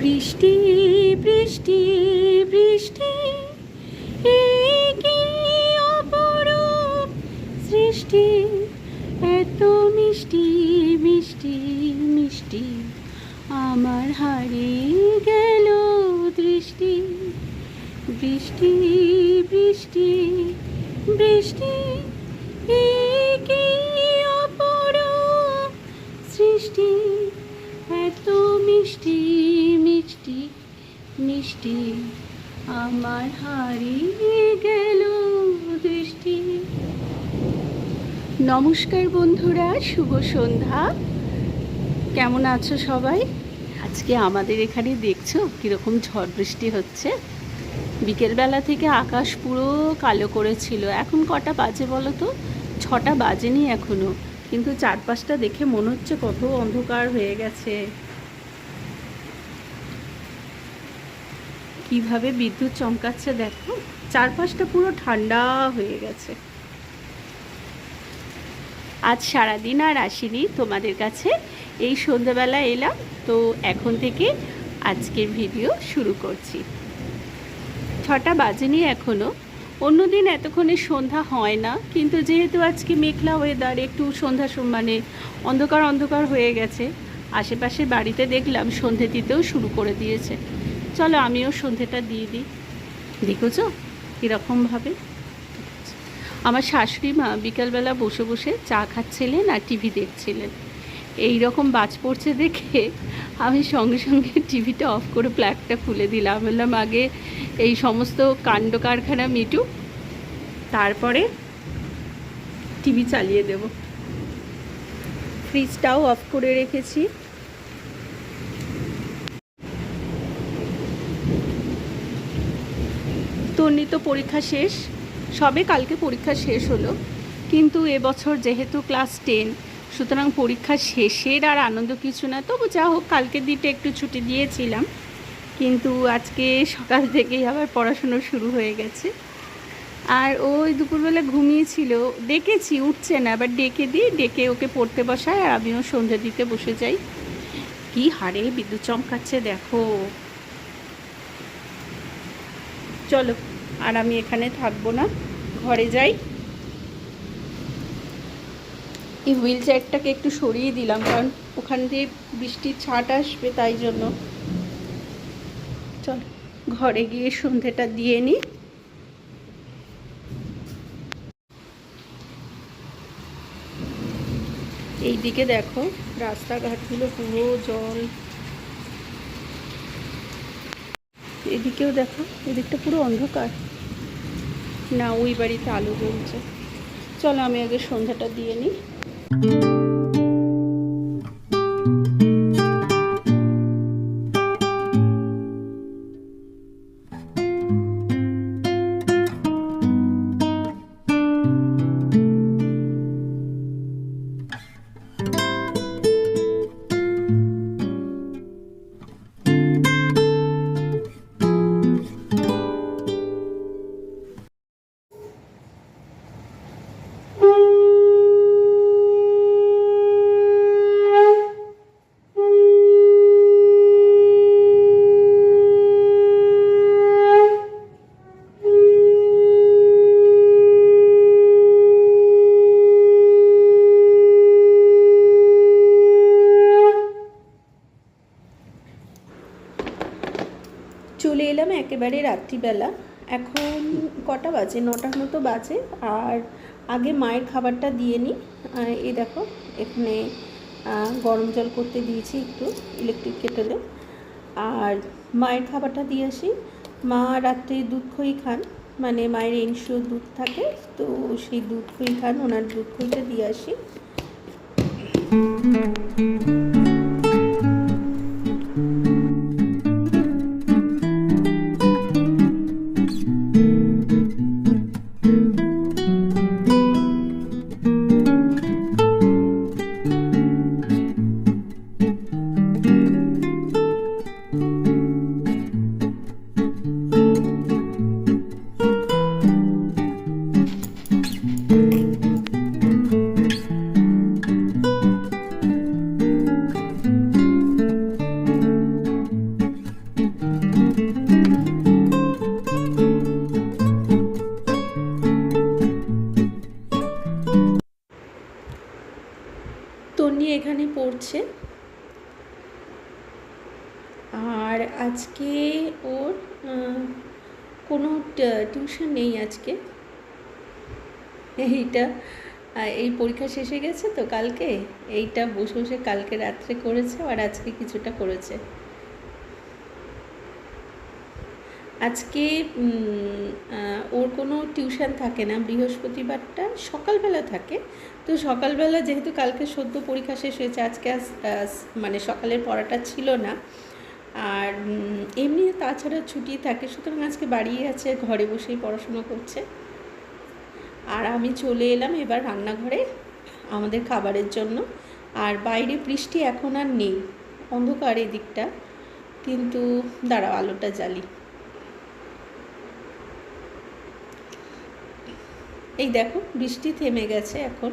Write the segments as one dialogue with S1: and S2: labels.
S1: বৃষ্টি বৃষ্টি বৃষ্টি সৃষ্টি। এত মিষ্টি মিষ্টি মিষ্টি আমার হারিয়ে গেল দৃষ্টি। বৃষ্টি মিষ্টি আমার হারিয়ে গেল দৃষ্টি। নমস্কার বন্ধুরা, শুভ সন্ধ্যা। কেমন আছো সবাই? আজকে আমাদের এখানে দেখছ কীরকম ঝড় বৃষ্টি হচ্ছে? বিকেলবেলা থেকে আকাশ পুরো কালো করেছিল এখন কটা বাজে বলো তো? ছটা বাজেনি এখনও কিন্তু চারপাশটা দেখে মনে হচ্ছে কত অন্ধকার হয়ে গেছে। কীভাবে বিদ্যুৎ চমকাচ্ছে দেখো। চারপাশটা পুরো ঠান্ডা হয়ে গেছে। আজ সারাদিন আর আসিনি তোমাদের কাছে। এই সন্ধ্যাবেলা এলাম, তো এখন থেকে আজকের ভিডিও শুরু করছি। ছটা বাজেনি এখনও অন্যদিন এতক্ষণে সন্ধ্যা হয় না, কিন্তু যেহেতু আজকে মেঘলা ওয়েদার একটু সন্ধ্যা মানে অন্ধকার অন্ধকার হয়ে গেছে আশেপাশে বাড়িতে দেখলাম সন্ধে দিতেও শুরু করে দিয়েছে। চলো আমিও সন্ধেটা দিয়ে দিই। দেখেছ? কীরকমভাবে? আমার শাশুড়ি মা বিকালবেলা বসে বসে চা খাচ্ছিলেন আর টিভি দেখছিলেন। এই রকম বাজ পড়ছে দেখে আমি সঙ্গে সঙ্গে টিভিটা অফ করে প্ল্যাগটা খুলে দিলাম। বললাম, আগে এই সমস্ত কাণ্ড কারখানা মিটু, তারপরে টিভি চালিয়ে দেব। ফ্রিজটাও অফ করে রেখেছি। তন্নি তো পরীক্ষা শেষ। সবে কালকে পরীক্ষা শেষ হলো। কিন্তু এবছর যেহেতু ক্লাস টেন, সুতরাং পরীক্ষা শেষের আর আনন্দ কিছু না। তবু যা হোক কালকে দিতে একটু ছুটি দিয়েছিলাম। কিন্তু আজকে সকাল থেকেই আবার পড়াশুনো শুরু হয়ে গেছে। আর ওই দুপুরবেলা ঘুমিয়েছিল। ডেকেছি, উঠছে না আবার ডেকে দিই। ডেকে ওকে পড়তে বসায় আর আমিও সন্ধ্যা দিতে বসে যাই। কি হারে বিদ্যুৎ চমকাচ্ছে, দেখো। চলো। আর আমি এখানে থাকব না, ঘরে যাই। এই হুইল চেয়ারটাকে একটু সরিয়ে দিলাম, কারণ ওখান দিয়ে বৃষ্টির ছাট আসবে তাই জন্য। চল, ঘরে গিয়ে সন্ধেটা দিয়ে নিই এইদিকে দেখো, রাস্তাঘাটগুলো পুরো জল। এদিকেও দেখো, এদিকটা পুরো অন্ধকার। না, ওই বাড়িতে আলো জ্বলছে। চলো, আমি আগে সন্ধ্যাটা দিয়ে নিই। একেবারে রাত্রিবেলা। এখন কটা বাজে? নটার মতো বাজে। আর আগে মায়ের খাবারটা দিয়ে নিই এই দেখো, এখানে গরম জল করতে দিয়েছি একটু ইলেকট্রিক কেটেলে আর মায়ের খাবারটা দিয়ে আসি। মা রাত্রে দুধ খই খান। মানে মায়ের এনশিওর দুধ থাকে, তো সেই দুধ খই খান, ওনার দুধ খইটা দিয়ে আসি। করছে আর আজকে ওর কোনো টিউশন নেই আজকে। এইটা এই পরীক্ষা শেষে গেছে তো কালকে? এইটা বসে বসে কালকে রাত্রে করেছে আর আজকে কিছুটা করেছে। আজকে ওর কোনো টিউশন থাকে না, বৃহস্পতিবারটা সকালবেলা থাকে। তো সকালবেলা যেহেতু কালকে সদ্য পরীক্ষা শেষ হয়েছে, আজকে মানে সকালের পড়াটা ছিল না। আর এমনি তাছাড়া ছুটি থাকে, সুতরাং আজকে বাড়িই আছে, ঘরে বসেই পড়াশোনা করছে। আর আমি চলে এলাম এবার রান্নাঘরে আমাদের খাবারের জন্য। আর বাইরে বৃষ্টি এখন আর নেই, অন্ধকার এদিকটা। কিন্তু দাঁড়াও, আলোটা জ্বালি। এই দেখো বৃষ্টি থেমে গেছে এখন।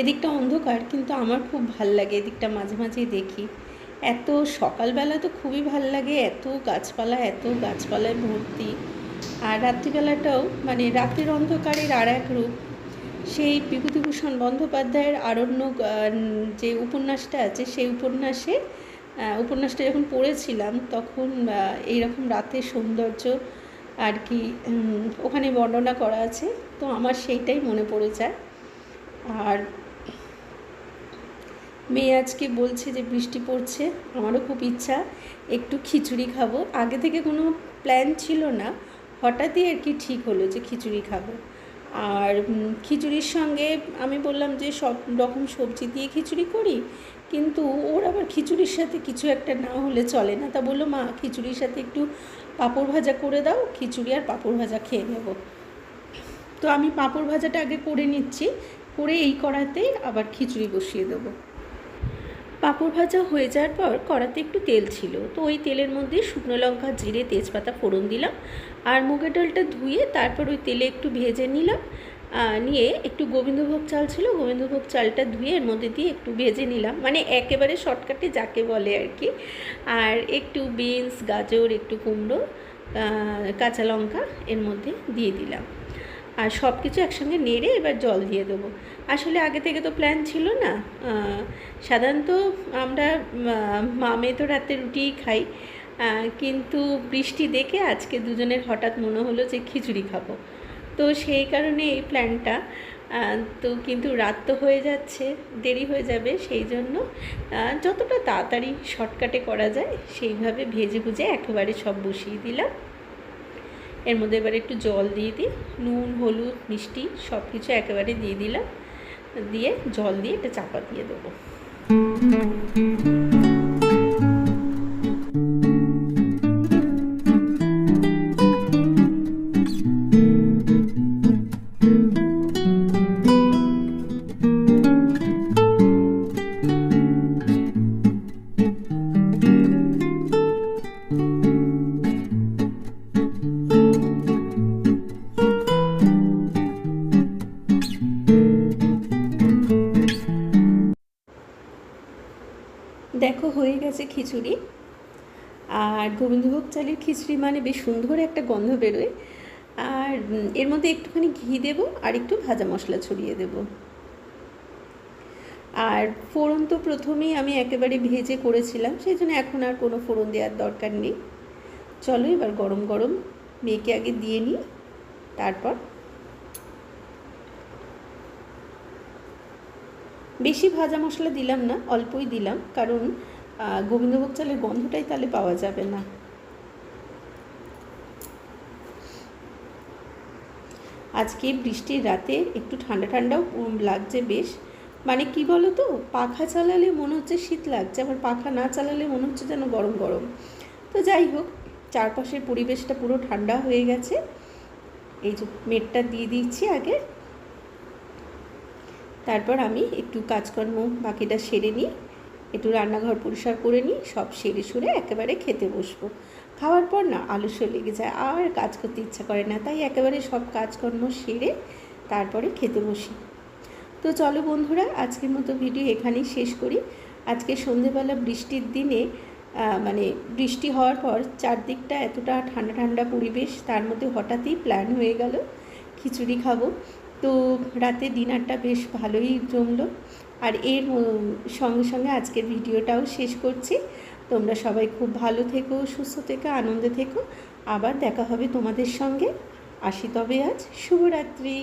S1: এদিকটা অন্ধকার কিন্তু আমার খুব ভালো লাগে এদিকটা মাঝে মাঝেই দেখি। এত সকালবেলা তো খুবই ভালো লাগে এত গাছপালা এত গাছপালায় ভর্তি। আর রাত্রিবেলাটাও মানে রাতের অন্ধকারের আর এক রূপ। সেই বিভূতিভূষণ বন্দ্যোপাধ্যায়ের আরণ্যক আহ, যে উপন্যাসটা আছে সেই উপন্যাসে উপন্যাসটা যখন পড়েছিলাম তখন এইরকম রাতের সৌন্দর্য আর কি ওখানে বর্ণনা করা আছে, তো আমার সেইটাই মনে পড়ে যায়। আর মেয়ে আজকে বলছে যে বৃষ্টি পড়ছে, আমারও খুব ইচ্ছা, একটু খিচুড়ি খাব। আগে থেকে কোনো প্ল্যান ছিল না, হঠাৎই আর কি ঠিক হলো যে খিচুড়ি খাব। আর খিচুড়ির সঙ্গে আমি বললাম যে সব রকম সবজি দিয়ে খিচুড়ি করি, কিন্তু ওর আবার খিচুড়ির সাথে কিছু একটা না হলে চলে না। তা বলল, মা, খিচুড়ির সাথে একটু পাঁপড় ভাজা করে দাও, খিচুড়ি আর পাঁপড় ভাজা খেয়ে নেব। তো আমি পাঁপড় ভাজাটা আগে করে নিচ্ছি, করে এই কড়াতেই আবার খিচুড়ি বসিয়ে দেবো। পাঁপড় ভাজা হয়ে যাওয়ার পর কড়াতে একটু তেল ছিল, তো ওই তেলের মধ্যে শুকনো লঙ্কা, জিরে, তেজপাতা ফোড়ন দিলাম, আর মুগের ডালটা ধুয়ে তারপর ওই তেলে একটু ভেজে নিলাম নিয়ে একটু গোবিন্দভোগ চাল ছিল, গোবিন্দভোগ চালটা ধুয়ে এর মধ্যে দিয়ে একটু ভেজে নিলাম। মানে একেবারে শর্টকাটে যাকে বলে আর কি। আর একটু বিনস, গাজর, একটু কুমড়ো কাঁচা লঙ্কা এর মধ্যে দিয়ে দিলাম। আর সব কিছু একসঙ্গে নেড়ে এবার জল দিয়ে দেবো। আসলে আগে থেকে তো প্ল্যান ছিল না। সাধারণত আমরা মামে তো রাতে রুটিই খাই। কিন্তু বৃষ্টি দেখে আজকে দুজনের হঠাৎ মনে হলো যে খিচুড়ি খাব। তো সেই কারণে এই প্ল্যানটা তো কিন্তু রাত তো হয়ে যাচ্ছে, দেরি হয়ে যাবে, সেই জন্য যতটা তাড়াতাড়ি শর্টকাটে করা যায়, সেইভাবে ভেজে ভুজে একেবারে সব বসিয়ে দিলাম। এর মধ্যে এবারে একটু জল দিয়ে দিই, নুন, হলুদ, মিষ্টি সব কিছু একেবারে দিয়ে দিলাম, দিয়ে জল দিয়ে এটা চাপা দিয়ে দেবো। দেখো, হয়ে গেছে খিচুড়ি। আর গোবিন্দভোগ চালের খিচুড়ি মানে বেশ সুন্দর একটা গন্ধ বেরোয়। আর এর মধ্যে একটুখানি ঘি দেব আর একটু ভাজা মশলা ছড়িয়ে দেব। আর ফোড়ন তো প্রথমেই আমি একেবারে ভেজে করেছিলাম, সেই জন্য এখন আর কোনো ফোড়ন দেওয়ার দরকার নেই। চলো এবার গরম গরম মেয়েকে আগে দিয়ে নিই, তারপর বেশি ভাজা মশলা দিলাম না, অল্পই দিলাম, কারণ গোবিন্দভোগ চালের গন্ধটাই তাহলে পাওয়া যাবে না। আজকে বৃষ্টির রাতে একটু ঠান্ডা ঠান্ডাও লাগছে বেশ। মানে কি বলো তো পাখা চালালে মনে হচ্ছে শীত লাগছে, আবার পাখা না চালালে মনে হচ্ছে যেন গরম গরম। তো যাই হোক, চারপাশের পরিবেশটা পুরো ঠান্ডা হয়ে গেছে। এই যে, মেটটা দিয়ে দিচ্ছি আগে। তারপর আমি একটু কাজকর্ম বাকিটা সেরে নিই, একটু রান্নাঘর পরিষ্কার করে নিই, সব সেরে সুরে একেবারে খেতে বসবো। খাওয়ার পর না আলস্য লেগে যায়, আর কাজ করতে ইচ্ছা করে না, তাই একেবারে সব কাজকর্ম সেরে তারপরে খেতে বসি। তো চলো বন্ধুরা, আজকের মতো ভিডিও এখানেই শেষ করি। আজকে সন্ধেবেলা বৃষ্টির দিনে মানে বৃষ্টি হওয়ার পর চারদিকটা এতটা ঠান্ডা ঠান্ডা পরিবেশ, তার মধ্যে হঠাৎই প্ল্যান হয়ে গেল, খিচুড়ি খাব। তো রাতে ডিনারটা বেশ ভালোই জমলো। আর এর সঙ্গে সঙ্গে আজকের ভিডিওটাও শেষ করছি। তোমরা সবাই খুব ভালো থেকো, সুস্থ থেকো, আনন্দে থেকো। আবার দেখা হবে তোমাদের সঙ্গে। আসি তবে আজ। শুভরাত্রি।